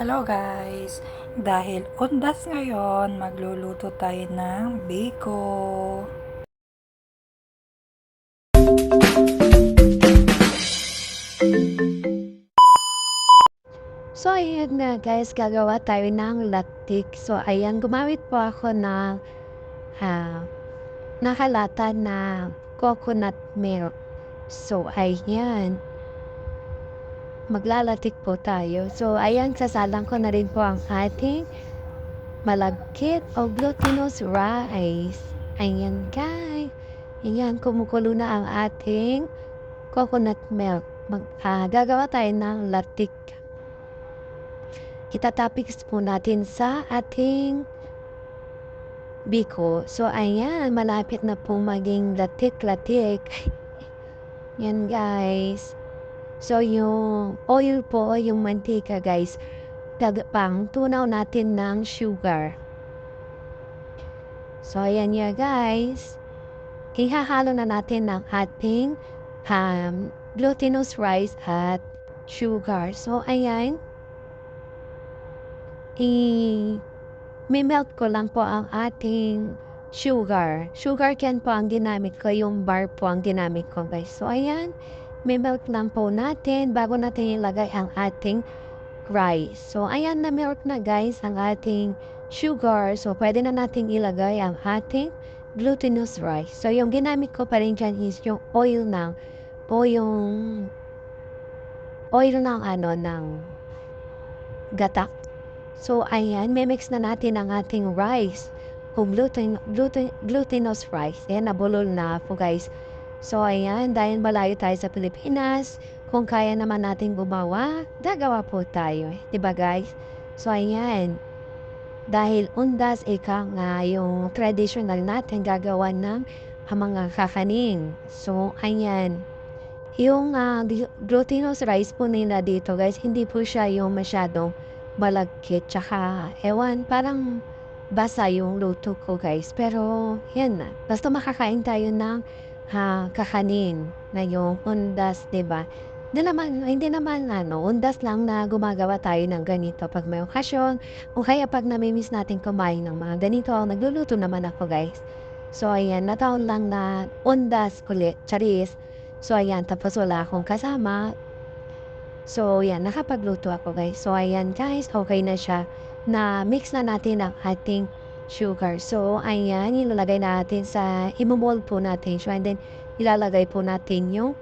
Hello guys! Dahil undas ngayon, magluluto tayo ng biko. So, ayan na guys, gagawa tayo ng latik. So, ayan, gumamit po ako ng ah, nakalata na coconut milk. So, ayan. Maglalatik po tayo. So, ayan, sasalang ko na rin po ang ating malagkit o glutinous rice. Ayan, guys. Ayan, kumukulo na ang ating coconut milk. Mag, ah, gagawa tayo ng latik itatopics po natin sa ating biko. So, ayan, malapit na po maging latik-latik. Yan, guys. So, yung oil po, yung mantika, guys, pang tunaw natin ng sugar. So, ayan niya, guys. Ihahalo na natin ng ating um, glutinous rice at sugar. So, ayan i-melt ko lang po ang ating sugar. Sugar can po ang ginamit ko, yung bar po ang ginamit ko guys. So ayan, may melt lang po natin bago natin ilagay ang ating rice. So ayan na melt na guys ang ating sugar. So pwede na natin ilagay ang ating glutinous rice. So yung ginamit ko pa rin dyan is yung oil ng o yung oil ng ano ng gatak So, ayan, mimix na natin ang ating rice. Kung gluten, gluten, glutinous rice. Ayan, nabulol na po guys. So, ayan, dahil malayo tayo sa Pilipinas, kung kaya naman natin gumawa, gagawa po tayo. Eh. Diba guys? So, ayan. Dahil undas, ika nga yung traditional natin gagawa ng mga kakaning. So, ayan. Yung uh, glutinous rice po nila dito guys, hindi po siya yung masyadong malagkit. Tsaka, ewan, parang basa yung luto ko guys. Pero, yan na. Basta makakain tayo ng ha, kakanin na yung undas, ba diba? Naman, hindi naman ano, undas lang na gumagawa tayo ng ganito pag may okasyon. O kaya pag namimiss natin kumain ng mga ganito, nagluluto naman ako guys. So ayan, nataon lang na undas ulit, charis. So ayan, tapos wala akong kasama. So, yan, nakapagluto ako guys. So, ayan guys, okay na siya. Na mix na natin ang ating sugar. So, ayan, ilalagay natin sa, imumold po natin siya. And then, ilalagay po natin yung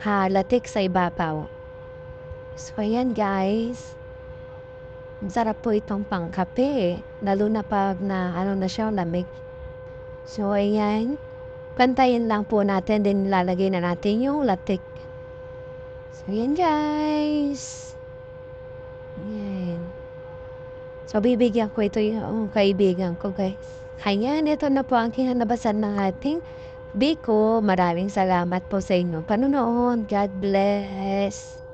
halatik sa ibabaw. So, ayan guys. Sarap po itong pangkape. Lalo na pag na, ano na siya, lamig. So, ayan. Pantayin lang po natin. Then, ilalagay na natin yung latik So, yan guys. Yan. So, bibigyan ko ito yung kaibigan ko guys. Ayan, ito na po ang kinanabasan ng ating Biko. Maraming salamat po sa inyo. Panonood. God bless.